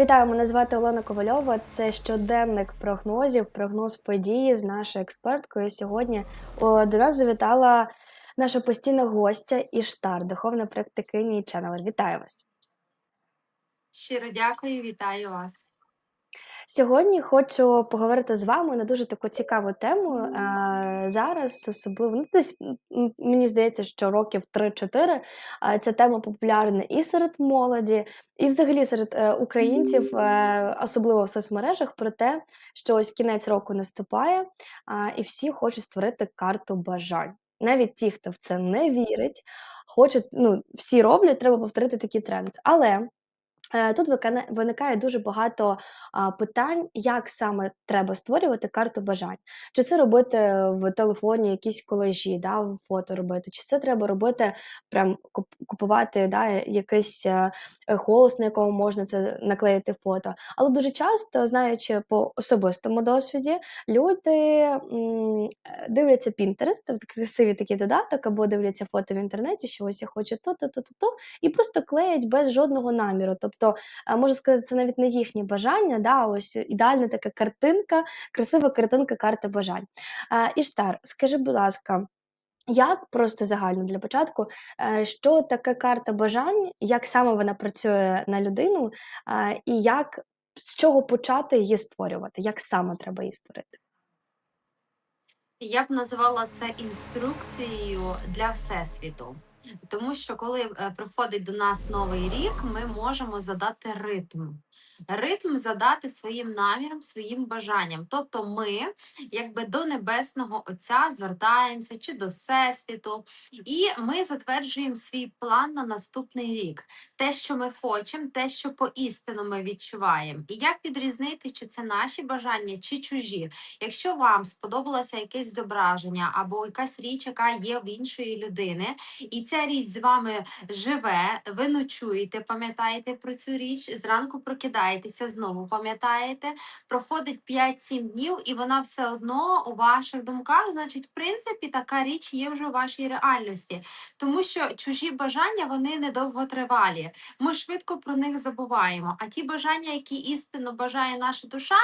Вітаю, мене звати Олена Ковальова. Це щоденник прогнозів, прогноз події з нашою експерткою. Сьогодні до нас завітала наша постійна гостя Іштар, духовна практикиня і ченелер. Вітаю вас. Щиро дякую, вітаю вас. Сьогодні хочу поговорити з вами на дуже таку цікаву тему. Е, зараз, особливо ну, десь м, мені здається, що років 3-4 е, ця тема популярна і серед молоді, і взагалі серед е, українців, е, особливо в соцмережах, про те, що ось кінець року наступає, а, і всі хочуть створити карту бажань. Навіть ті, хто в це не вірить, хочуть, ну, всі роблять, треба повторити такий тренд. Але Е, Тут викана- виникає дуже багато питань, як саме треба створювати карту бажань. Чи це робити в телефоні якісь колажі, да, фото робити, чи це треба робити, прям купувати да, якийсь е, е, холст, на якому можна це наклеїти фото. Але дуже часто, знаючи по особистому досвіді, люди е, дивляться Pinterest, красивий такий додаток, або дивляться фото в інтернеті, що ось я хочу то, то, то, то, то, і просто клеять без жодного наміру. Тобто, е, можу сказати, це навіть не їхнє бажання, да, ось ідеальна така картинка, красива картинка карти бажань. Е, Іштар, скажи, будь ласка, як просто загально для початку, е, що таке карта бажань, як саме вона працює на людину, і як з чого почати її створювати? Як саме треба її створити? Я б назвала це інструкцією для всесвіту. Тому що коли е, приходить до нас новий рік, ми можемо задати ритм. Ритм задати своїм намірам, своїм бажанням. Тобто ми, якби до Небесного Отця, звертаємося чи до Всесвіту, і ми затверджуємо свій план на наступний рік. Те, що ми хочемо, те, що поістину ми відчуваємо. І як відрізнити, чи це наші бажання, чи чужі. Якщо вам сподобалося якесь зображення або якась річ, яка є в іншої людини, і ця річ з вами живе, ви ночуєте, пам'ятаєте про цю річ, зранку прокидаєтеся, знову пам'ятаєте, проходить 5-7 днів, і вона все одно у ваших думках, значить, в принципі, така річ є вже у вашій реальності. Тому що чужі бажання вони недовготривалі. Ми швидко про них забуваємо. А ті бажання, які істинно бажає наша душа,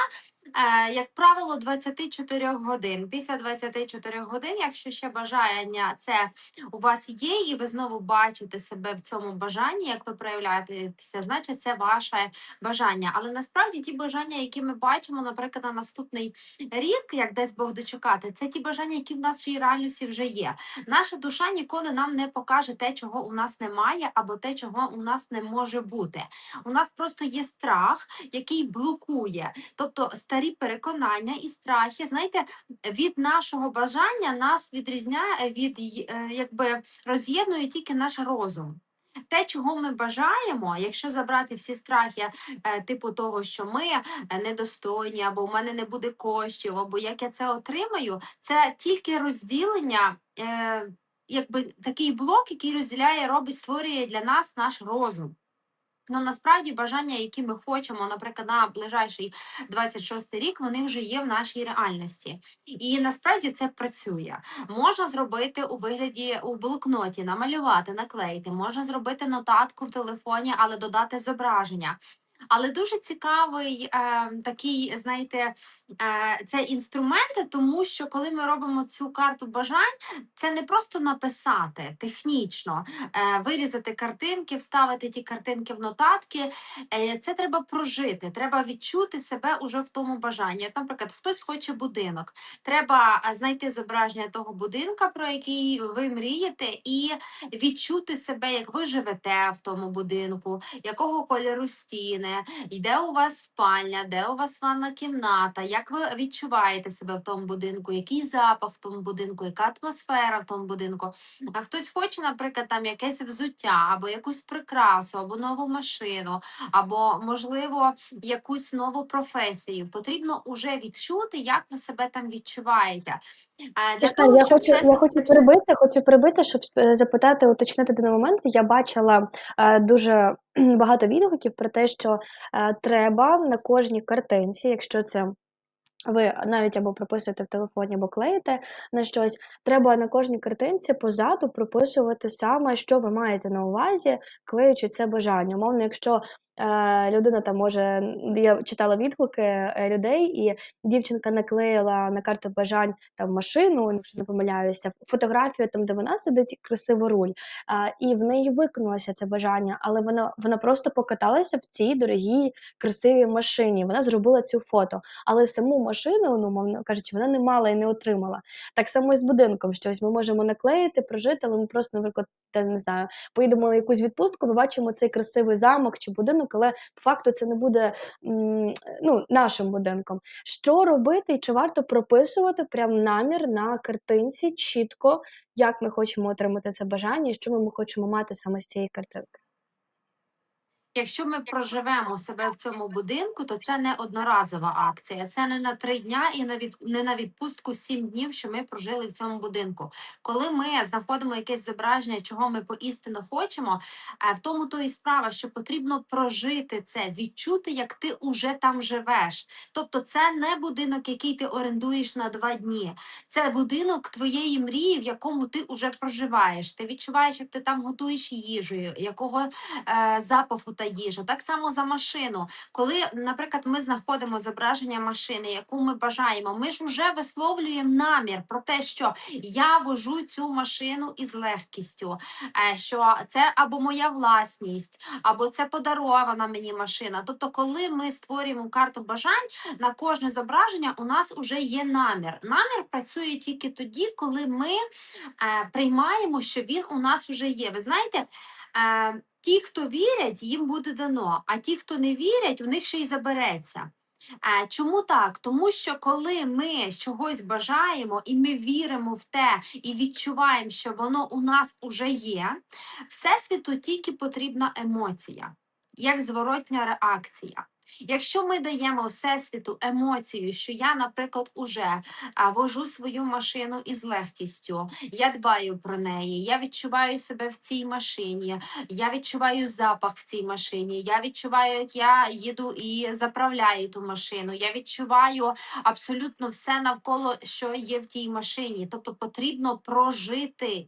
як правило, 24 годин. Після 24 годин, якщо ще бажання це у вас є, і ви знову бачите себе в цьому бажанні, як ви проявляєтеся, значить це ваше бажання. Але насправді ті бажання, які ми бачимо, наприклад, на наступний рік, як десь Бог дочекати, це ті бажання, які в нашій реальності вже є. Наша душа ніколи нам не покаже те, чого у нас немає, або те, чого у нас не може бути. У нас просто є страх, який блокує. Тобто старі переконання і страхи, знаєте, від нашого бажання нас відрізняє від е, якби роз'єднує тільки наш розум. Те, чого ми бажаємо, якщо забрати всі страхи, е, типу того, що ми е, недостойні, або у мене не буде коштів, або як я це отримаю, це тільки розділення, е, якби такий блок, який розділяє, робить, створює для нас наш розум. Ну, насправді бажання, які ми хочемо, наприклад, на ближайший 26 рік, вони вже є в нашій реальності. І насправді це працює. Можна зробити у вигляді у блокноті, намалювати, наклеїти, можна зробити нотатку в телефоні, але додати зображення. Але дуже цікавий е, такий, знаєте, е, це інструменти, тому що коли ми робимо цю карту бажань, це не просто написати технічно, е, вирізати картинки, вставити ті картинки в нотатки. Е, Це треба прожити, треба відчути себе уже в тому бажанні. Наприклад, хтось хоче будинок. Треба е, знайти зображення того будинка, про який ви мрієте, і відчути себе, як ви живете в тому будинку, якого кольору стіни, і де у вас спальня, де у вас ванна кімната, як ви відчуваєте себе в тому будинку, який запах в тому будинку, яка атмосфера в тому будинку. А хтось хоче, наприклад, там якесь взуття, або якусь прикрасу, або нову машину, або, можливо, якусь нову професію. Потрібно уже відчути, як ви себе там відчуваєте. Для того, я щоб хочу, я хочу перебити, хочу перебити, щоб е, запитати, уточнити один момент. Я бачила е, дуже багато відгуків про те, що е, треба на кожній картинці, якщо це ви навіть або прописуєте в телефоні, або клеїте на щось, треба на кожній картинці позаду прописувати саме, що ви маєте на увазі, клеючи це бажання. Умовно, якщо людина там може я читала відгуки, е, людей, і дівчинка наклеїла на карту бажань там машину, якщо не помиляюся, фотографію там, де вона сидить, і красивий руль. І в неї виконалося це бажання, але вона вона просто покаталася в цій дорогій красивій машині. Вона зробила цю фото, але саму машину, ну, умовно кажучи, вона не мала і не отримала. Так само і з будинком, що ось ми можемо наклеїти, прожити, але ми просто, наприклад, не знаю, поїдемо на якусь відпустку, ми бачимо цей красивий замок чи будинок, але по факту це не буде ну, нашим будинком. Що робити і чи варто прописувати прям намір на картинці чітко, як ми хочемо отримати це бажання і що ми хочемо мати саме з цієї картинки? Якщо ми проживемо себе в цьому будинку, то це не одноразова акція. Це не на три дня і на від не на відпустку сім днів, що ми прожили в цьому будинку. Коли ми знаходимо якесь зображення, чого ми поістину хочемо, е, в тому то і справа, що потрібно прожити це, відчути, як ти уже там живеш. Тобто, це не будинок, який ти орендуєш на два дні. Це будинок твоєї мрії, в якому ти вже проживаєш. Ти відчуваєш, як ти там готуєш їжу, якого е, запаху та їжа. Так само за машину. Коли, наприклад, ми знаходимо зображення машини, яку ми бажаємо, ми ж вже висловлюємо намір про те, що я вожу цю машину із легкістю, е, що це або моя власність, або це подарована мені машина. Тобто, коли ми створюємо карту бажань, на кожне зображення у нас вже є намір. Намір працює тільки тоді, коли ми е, приймаємо, що він у нас вже є. Ви знаєте, е, ті, хто вірять, їм буде дано, а ті, хто не вірять, у них ще й забереться. Е, Чому так? Тому що коли ми чогось бажаємо і ми віримо в те і відчуваємо, що воно у нас уже є, всесвіту тільки потрібна емоція, як зворотня реакція. Якщо ми даємо всесвіту емоцію, що я, наприклад, уже вожу свою машину із легкістю, я дбаю про неї, я відчуваю себе в цій машині, я відчуваю запах в цій машині, я відчуваю, як я їду і заправляю ту машину, я відчуваю абсолютно все навколо, що є в тій машині. Тобто потрібно прожити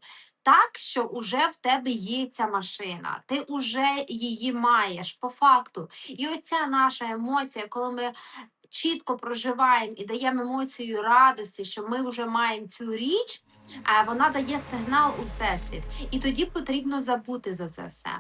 так, що уже в тебе є ця машина, ти вже її маєш по факту. І оця наша емоція, коли ми чітко проживаємо і даємо емоцію радості, що ми вже маємо цю річ, а вона дає сигнал у всесвіт. І тоді потрібно забути за це все.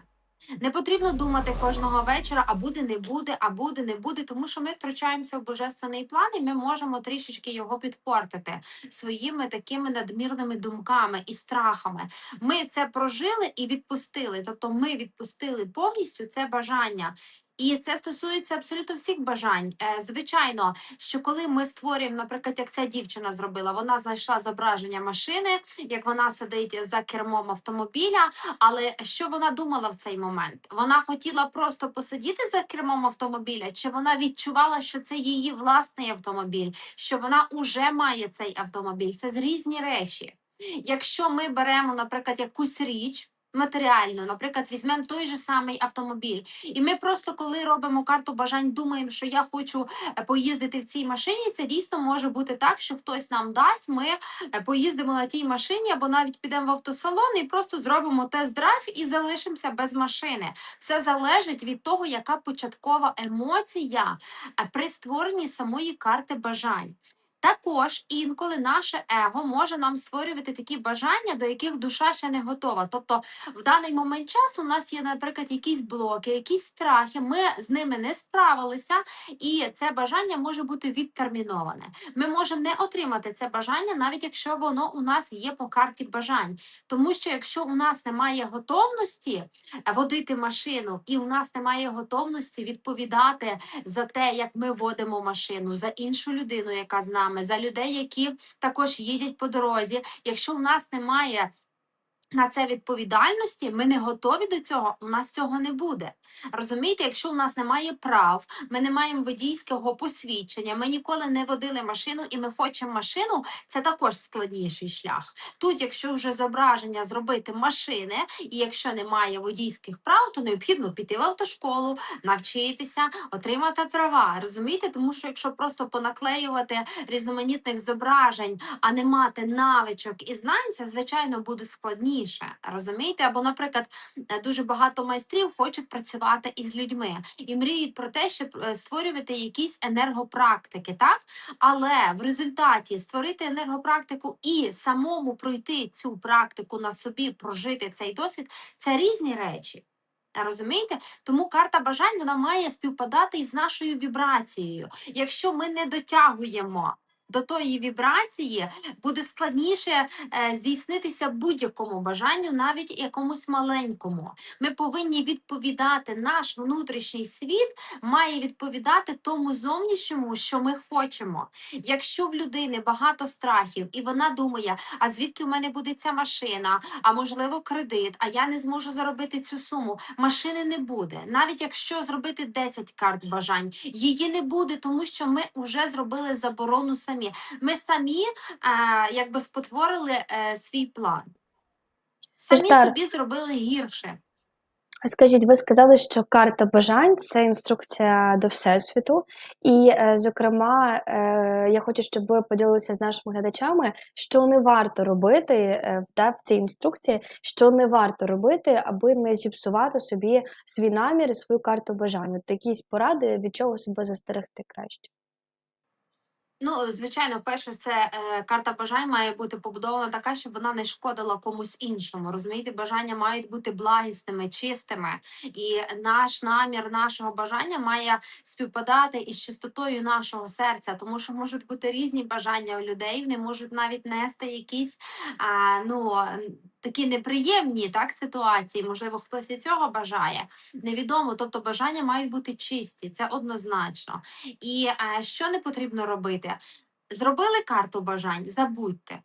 Не потрібно думати кожного вечора, а буде, не буде, а буде, не буде, тому що ми втручаємося в божественний план, і ми можемо трішечки його підпортити своїми такими надмірними думками і страхами. Ми це прожили і відпустили. Тобто, ми відпустили повністю це бажання. І це стосується абсолютно всіх бажань. Е, Звичайно, що коли ми створюємо, наприклад, як ця дівчина зробила, вона знайшла зображення машини, як вона сидить за кермом автомобіля. Але що вона думала в цей момент? Вона хотіла просто посидіти за кермом автомобіля, чи вона відчувала, що це її власний автомобіль, що вона уже має цей автомобіль? Це з різні речі. Якщо ми беремо, наприклад, якусь річ. Матеріально, наприклад, візьмемо той же самий автомобіль, і ми просто коли робимо карту бажань, думаємо, що я хочу е, поїздити в цій машині. Це дійсно може бути так, що хтось нам дасть. Ми е, поїздимо на тій машині, або навіть підемо в автосалон і просто зробимо тест-драйв і залишимося без машини. Все залежить від того, яка початкова емоція е, при створенні самої карти бажань. Також інколи наше его може нам створювати такі бажання, до яких душа ще не готова. Тобто, в даний момент часу у нас є, наприклад, якісь блоки, якісь страхи. Ми з ними не справилися, і це бажання може бути відтерміноване. Ми можемо не отримати це бажання, навіть якщо воно у нас є по карті бажань. Тому що якщо у нас немає готовності е, водити машину, і у нас немає готовності відповідати за те, як ми водимо машину, за іншу людину, яка з нами, за людей, які також їдять по дорозі. Якщо в нас немає на це відповідальності, ми не готові до цього, у нас цього не буде. Розумієте, якщо у нас немає прав, ми не маємо водійського посвідчення, ми ніколи не водили машину і ми хочемо машину, це також складніший шлях. Тут, якщо вже зображення зробити машини, і якщо немає водійських прав, то необхідно піти в автошколу, навчитися, отримати права. Розумієте, тому що якщо просто понаклеювати різноманітних зображень, а не мати навичок і знань, це звичайно буде складніше. Складніше. Розумієте? Або, наприклад, е, дуже багато майстрів хочуть працювати із людьми і мріють про те, щоб е, створювати якісь енергопрактики, так? Але в результаті створити енергопрактику і самому пройти цю практику на собі, прожити цей досвід це різні речі. Розумієте? Тому карта бажань вона має співпадати із нашою вібрацією. Якщо ми не дотягуємо до тої вібрації, буде складніше е, здійснитися будь-якому бажанню, навіть якомусь маленькому. Ми повинні відповідати, наш внутрішній світ має відповідати тому зовнішньому, що ми хочемо. Якщо в людини багато страхів, і вона думає, а звідки в мене буде ця машина, а можливо кредит, а я не зможу заробити цю суму. Машини не буде. Навіть якщо зробити 10 карт бажань, її не буде, тому що ми вже зробили заборону самі. Ми самі е, якби спотворили е, свій план. Самі Іштар. собі зробили гірше. Скажіть, ви сказали, що карта бажань це інструкція до Всесвіту, і, е, зокрема, е, я хочу, щоб ви поділилися з нашими глядачами, що не варто робити е, та, в цій інструкції, що не варто робити, аби не зіпсувати собі свій намір і свою карту бажань. От якісь поради, від чого себе застерегти краще. Ну, звичайно, перше, це е, карта бажань має бути побудована така, щоб вона не шкодила комусь іншому. Розумієте, бажання мають бути благісними, чистими, і наш намір нашого бажання має співпадати із чистотою нашого серця, тому що можуть бути різні бажання у людей, вони можуть навіть нести якісь а, ну. Такі неприємні так ситуації, можливо, хтось і цього бажає. Невідомо, тобто бажання мають бути чисті, це однозначно. І е, що не потрібно робити? Зробили карту бажань, забудьте.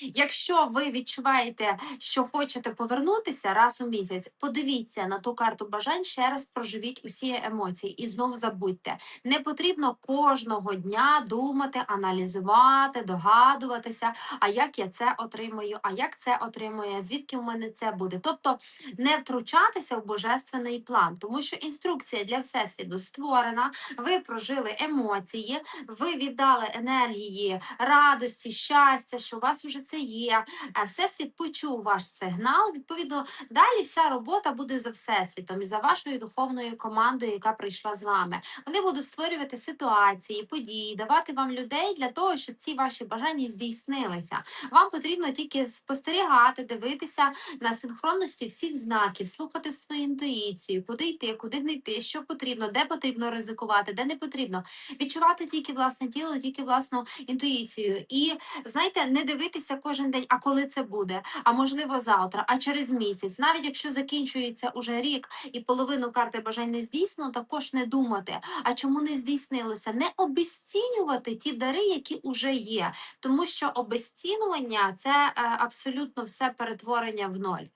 Якщо ви відчуваєте, що хочете повернутися раз у місяць, подивіться на ту карту бажань, ще раз проживіть усі емоції і знов забудьте. Не потрібно кожного дня думати, аналізувати, догадуватися, а як я це отримую, а як це отримує, звідки в мене це буде. Тобто не втручатися в божественний план, тому що інструкція для всесвіту створена, ви прожили емоції, ви віддали енергії радості, щастя, що у вас вже це є. Е, Всесвіт почув ваш сигнал. Відповідно, далі вся робота буде за всесвітом і за вашою духовною командою, яка прийшла з вами. Вони будуть створювати ситуації, події, давати вам людей для того, щоб ці ваші бажання здійснилися. Вам потрібно тільки спостерігати, дивитися на синхронності всіх знаків, слухати свою інтуїцію, куди йти, куди не йти, що потрібно, де потрібно ризикувати, де не потрібно. Відчувати тільки власне тіло, тільки власну інтуїцію. І знаєте, не дивитися кожен день, а коли це буде, а можливо завтра, а через місяць. Навіть якщо закінчується уже рік і половину карти бажань не здійснено, також не думати, а чому не здійснилося, не обесцінювати ті дари, які вже є, тому що обесцінювання це е, абсолютно все перетворення в ноль.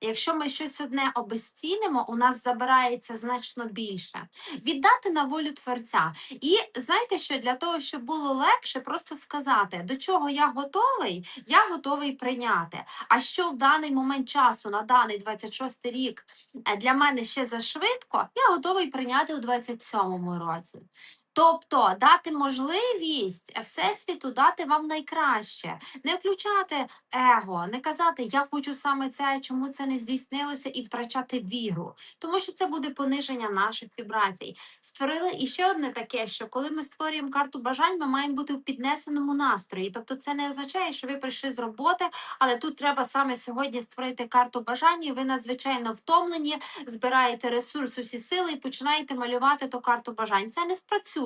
Якщо ми щось одне обезцінимо, у нас забирається значно більше. Віддати на волю творця. І знаєте, що для того, щоб було легше, просто сказати, до чого я готовий, я готовий прийняти. А що в даний момент часу, на даний 26 рік, е, для мене ще зашвидко, я готовий прийняти у 27-му році. Тобто дати можливість Всесвіту дати вам найкраще, не включати его, не казати Я хочу саме це, чому це не здійснилося, і втрачати віру, тому що це буде пониження наших вібрацій. Створили і ще одне таке, що коли ми створюємо карту бажань, ми маємо бути в піднесеному настрої. Тобто, це не означає, що ви прийшли з роботи, але тут треба саме сьогодні створити карту бажань, і ви надзвичайно втомлені, збираєте ресурс, усі сили і починаєте малювати ту карту бажань. Це не спрацює.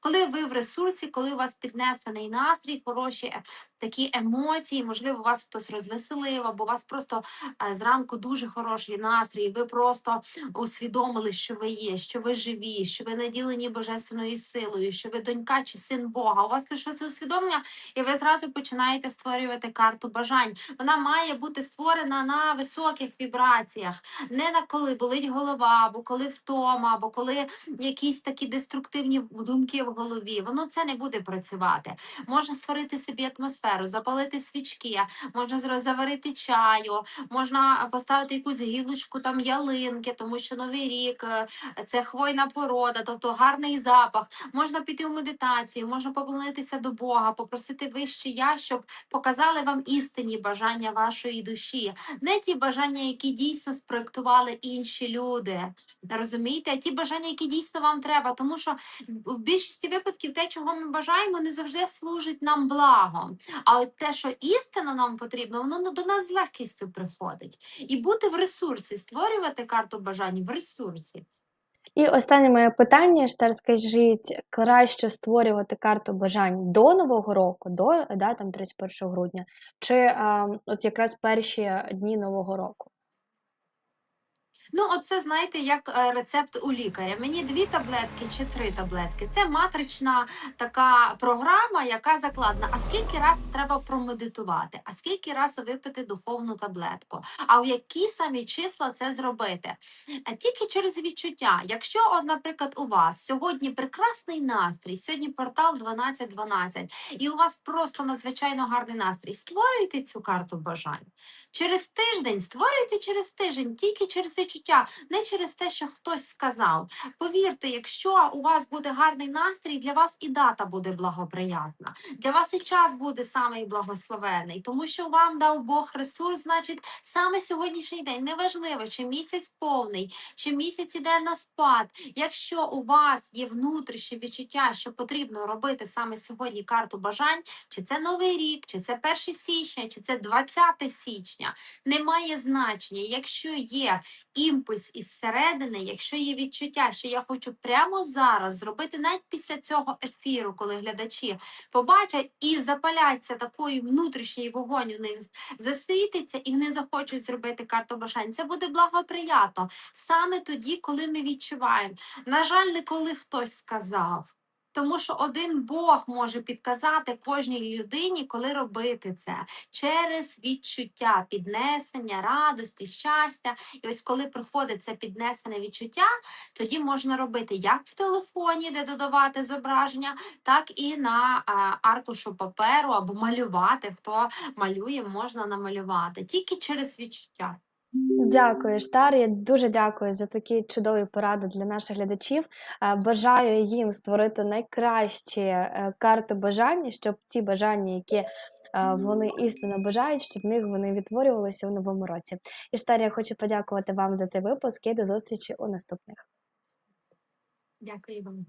Коли ви в ресурсі, коли у вас піднесений настрій, хороші такі емоції, можливо, вас хтось розвеселив, або у вас просто е, зранку дуже хороший настрій, ви просто усвідомили, що ви є, що ви живі, що ви наділені божественною силою, що ви донька чи син Бога. У вас прийшло це усвідомлення, і ви зразу починаєте створювати карту бажань. Вона має бути створена на високих вібраціях, не на коли болить голова, або коли втома, або коли якісь такі деструктивні думки в голові. Воно це не буде працювати. Можна створити собі атмосферу. Атмосферу, запалити свічки, можна заварити чаю, можна поставити якусь гілочку там ялинки, тому що новий рік е, це хвойна порода, тобто гарний запах. Можна піти в медитацію, можна помолитися до Бога, попросити вище я, щоб показали вам істинні бажання вашої душі, не ті бажання, які дійсно спроектували інші люди. Розумієте, а ті бажання, які дійсно вам треба, тому що в більшості випадків те, чого ми бажаємо, не завжди служить нам благом. А от те, що істина нам потрібно, воно до нас з легкістю приходить. І бути в ресурсі, створювати карту бажань в ресурсі. І останнє моє питання, Штар, скажіть, краще створювати карту бажань до Нового року, до да, там 31 грудня, чи а, от якраз перші дні Нового року? Ну, оце знаєте, як е, рецепт у лікаря. Мені дві таблетки чи три таблетки. Це матрична така програма, яка закладена. А скільки раз треба промедитувати? А скільки раз випити духовну таблетку? А у які самі числа це зробити? Е, Тільки через відчуття. Якщо, от, наприклад, у вас сьогодні прекрасний настрій, сьогодні портал 1212, і у вас просто надзвичайно гарний настрій, створюйте цю карту бажань. Через тиждень створюйте через тиждень, тільки через відчуття, не через те, що хтось сказав. Повірте, якщо у вас буде гарний настрій, для вас і дата буде благоприятна. Для вас і час буде самий благословений, тому що вам дав Бог ресурс, значить, саме сьогоднішній день неважливо, чи місяць повний, чи місяць іде на спад. Якщо у вас є внутрішнє відчуття, що потрібно робити саме сьогодні карту бажань, чи це новий рік, чи це 1 січня, чи це 20 січня, не має значення. Якщо є імпульс із середини, якщо є відчуття, що я хочу прямо зараз зробити, навіть після цього ефіру, коли глядачі побачать і запаляться такою внутрішній вогонь у них засвітиться, і вони захочуть зробити карту бажань. Це буде благоприятно саме тоді, коли ми відчуваємо. На жаль, не коли хтось сказав. Тому що один Бог може підказати кожній людині, коли робити це через відчуття, піднесення, радості, щастя. І ось коли приходить це піднесене відчуття, тоді можна робити як в телефоні, де додавати зображення, так і на аркушу паперу або малювати. Хто малює, можна намалювати тільки через відчуття. Дякую, Штар. Я дуже дякую за такі чудові поради для наших глядачів. Е, Бажаю їм створити найкращі е, карти бажань, щоб ті бажання, які е, вони істинно бажають, щоб в них вони відтворювалися у новому році. І Штар, я хочу подякувати вам за цей випуск і до зустрічі у наступних. Дякую вам.